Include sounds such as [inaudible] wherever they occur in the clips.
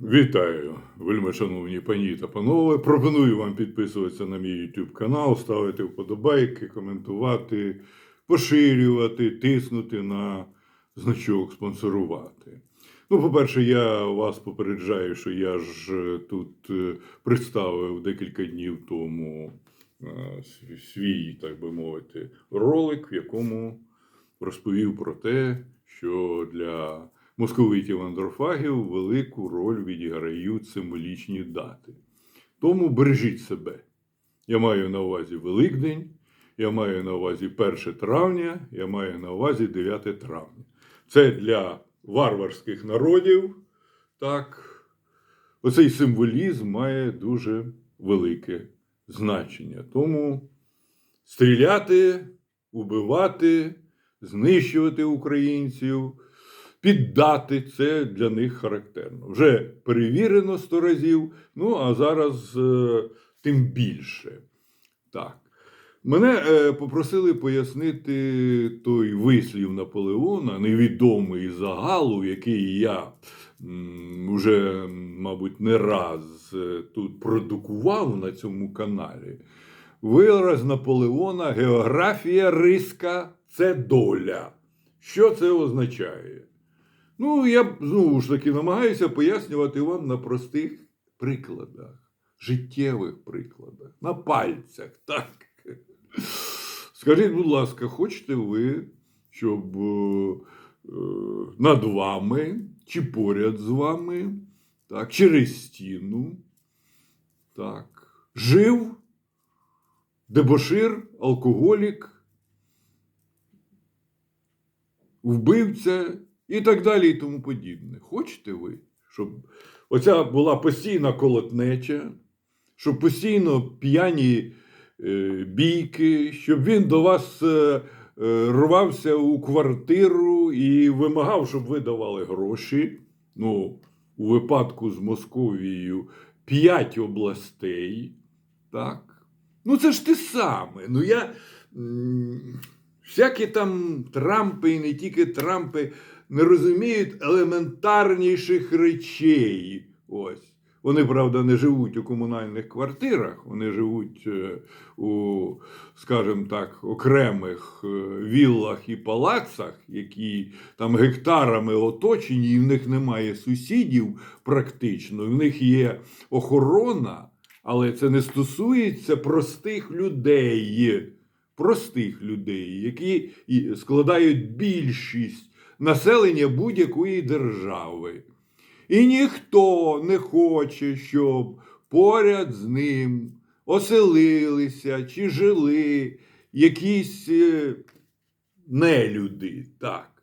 Вітаю, вельми шановні пані та панове. Пропоную вам підписуватися на мій YouTube канал, ставити вподобайки, коментувати, поширювати, тиснути на значок спонсорувати. Ну, по-перше, я вас попереджаю, що я ж е, тут е, представив декілька днів тому е, свій- свій, так би мовити, ролик, в якому розповів про те, що для московитів андрофагів велику роль відіграють символічні дати. Тому бережіть себе. Я маю на увазі Великдень, я маю на увазі 1 травня, я маю на увазі 9 травня. Це для варварських народів. Так, оцей символізм має дуже велике значення. Тому стріляти, убивати, знищувати українців, піддати це для них характерно. Вже перевірено сто разів, ну а зараз е, тим більше. Так. Мене е, попросили пояснити той вислів Наполеона, невідомий загалу, який я м, вже, мабуть, не раз е, тут продукував на цьому каналі. Вираз Наполеона географія риска це доля. Що це означає? Ну, я знову ж таки намагаюся пояснювати вам на простих прикладах, життєвих прикладах, на пальцях. так. Скажіть, будь ласка, хочете ви, щоб е, е, над вами чи поряд з вами, так, через стіну, так, жив дебошир, алкоголік, вбивця і так далі, і тому подібне. Хочете ви, щоб оця була постійна колотнеча, щоб постійно п'яні е, бійки, щоб він до вас е, е, рвався у квартиру і вимагав, щоб ви давали гроші. Ну, у випадку з Московією п'ять областей. Так. Ну, це ж те саме. Ну, я. Всякі там Трампи і не тільки Трампи не розуміють елементарніших речей. Ось. Вони, правда, не живуть у комунальних квартирах, вони живуть е, у, скажімо так, окремих е, віллах і палацах, які там гектарами оточені, і в них немає сусідів практично, в них є охорона, але це не стосується простих людей простих людей, які складають більшість населення будь-якої держави. І ніхто не хоче, щоб поряд з ним оселилися чи жили якісь е, нелюди, так,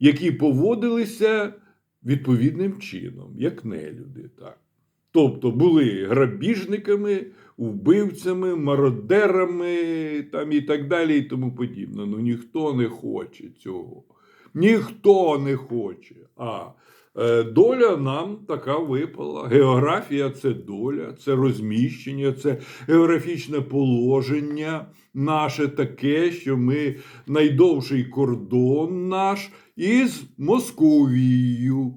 які поводилися відповідним чином, як нелюди. так. Тобто були грабіжниками, вбивцями, мародерами там, і так далі, і тому подібне. Ну ніхто не хоче цього. Ніхто не хоче. А е, доля нам така випала. Географія це доля, це розміщення, це географічне положення наше таке, що ми найдовший кордон наш із Московією.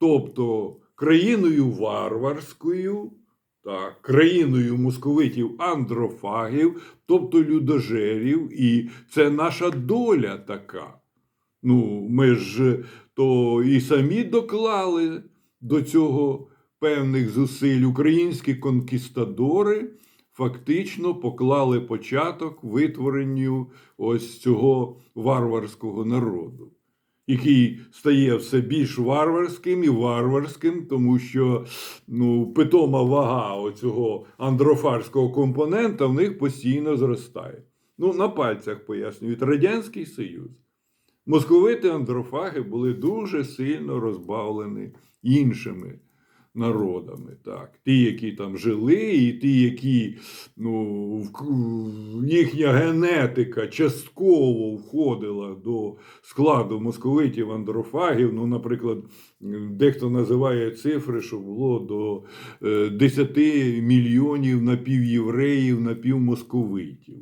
Тобто країною варварською, так, країною московитів андрофагів, тобто людожерів, і це наша доля така. Ну, ми ж то і самі доклали до цього певних зусиль. Українські конкістадори фактично поклали початок витворенню ось цього варварського народу який стає все більш варварським і варварським, тому що ну, питома вага оцього андрофарського компонента в них постійно зростає. Ну, на пальцях пояснюють Радянський Союз. Московити андрофаги були дуже сильно розбавлені іншими народами. Так. Ті, які там жили, і ті, які ну, їхня генетика частково входила до складу московитів андрофагів. Ну, наприклад, дехто називає цифри, що було до е, 10 мільйонів напівєвреїв, напівмосковитів.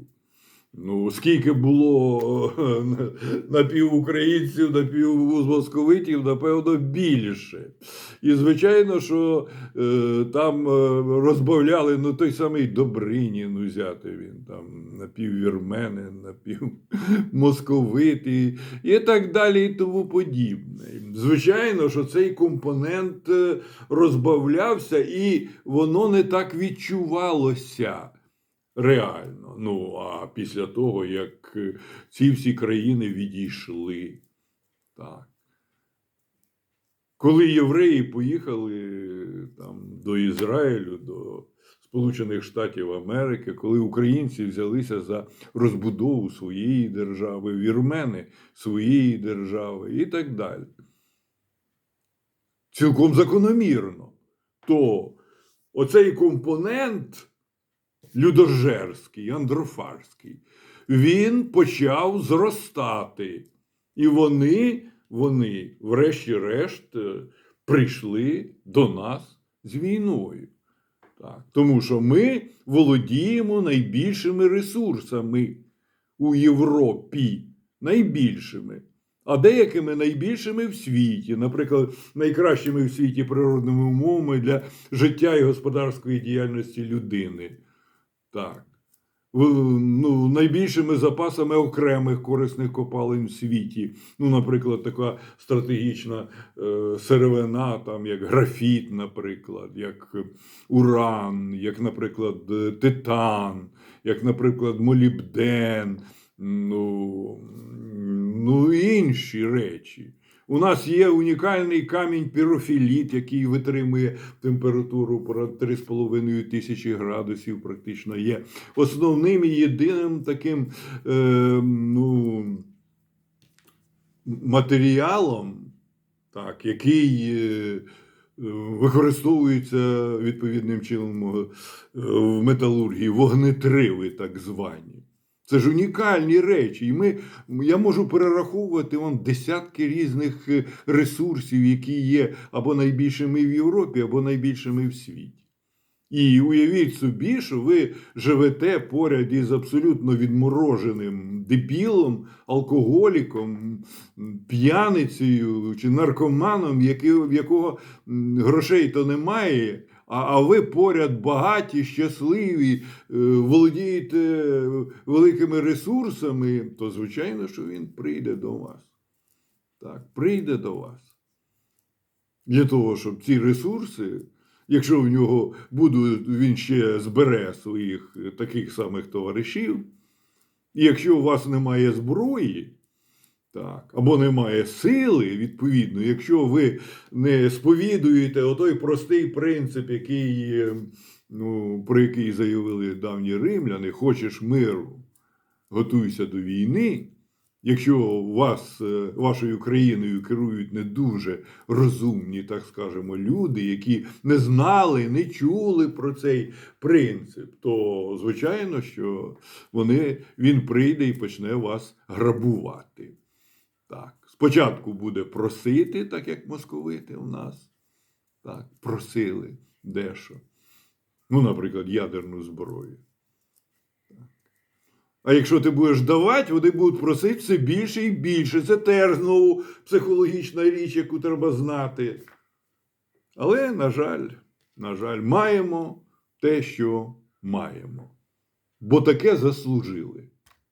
Ну, скільки було е, [laughs] напівукраїнців, напівмосковитів, напевно, більше. І звичайно, що е, там е, розбавляли ну, той самий Добринін взяти він там напіввірменин, напівмосковит і, і так далі, і тому подібне. Звичайно, що цей компонент е, розбавлявся, і воно не так відчувалося. Реально. Ну, а після того, як е, ці всі країни відійшли. Так. Коли євреї поїхали е, там, до Ізраїлю, до Сполучених Штатів Америки, коли українці взялися за розбудову своєї держави, вірмени своєї держави і так далі. Цілком закономірно, то оцей компонент людожерський, андрофарський, він почав зростати. І вони, вони, врешті-решт, е, прийшли до нас з війною. Так. Тому що ми володіємо найбільшими ресурсами у Європі, найбільшими. А деякими найбільшими в світі, наприклад, найкращими в світі природними умовами для життя і господарської діяльності людини. Так. Ну, найбільшими запасами окремих корисних копалин в світі. Ну, наприклад, така стратегічна е, сировина, там, як графіт, наприклад, як уран, як, наприклад, е, титан, як, наприклад, молібден, ну, ну інші речі. У нас є унікальний камінь пірофіліт, який витримує температуру понад 3,5 тисячі градусів, практично є основним і єдиним таким е, ну, матеріалом, так, який е, використовується відповідним чином е, в металургії, вогнетриви так звані. Це ж унікальні речі. І ми, я можу перераховувати вам десятки різних е, ресурсів, які є або найбільшими в Європі, або найбільшими в світі. І уявіть собі, що ви живете поряд із абсолютно відмороженим дебілом, алкоголіком, п'яницею чи наркоманом, в якого грошей то немає, а, ви поряд багаті, щасливі, е, володієте великими ресурсами, то звичайно, що він прийде до вас. Так, прийде до вас. Для того, щоб ці ресурси, якщо в нього будуть, він ще збере своїх таких самих товаришів, і якщо у вас немає зброї, так, або немає сили, відповідно, якщо ви не сповідуєте отой простий принцип, який, ну, про який заявили давні римляни, хочеш миру, готуйся до війни. Якщо вас, е, вашою країною керують не дуже розумні, так скажемо, люди, які не знали, не чули про цей принцип, то звичайно, що вони, він прийде і почне вас грабувати. Так. Спочатку буде просити, так як московити у нас. Так, просили дещо. Ну, наприклад, ядерну зброю. А якщо ти будеш давати, вони будуть просити все більше і більше. Це теж знову психологічна річ, яку треба знати. Але, на жаль, на жаль, маємо те, що маємо. Бо таке заслужили.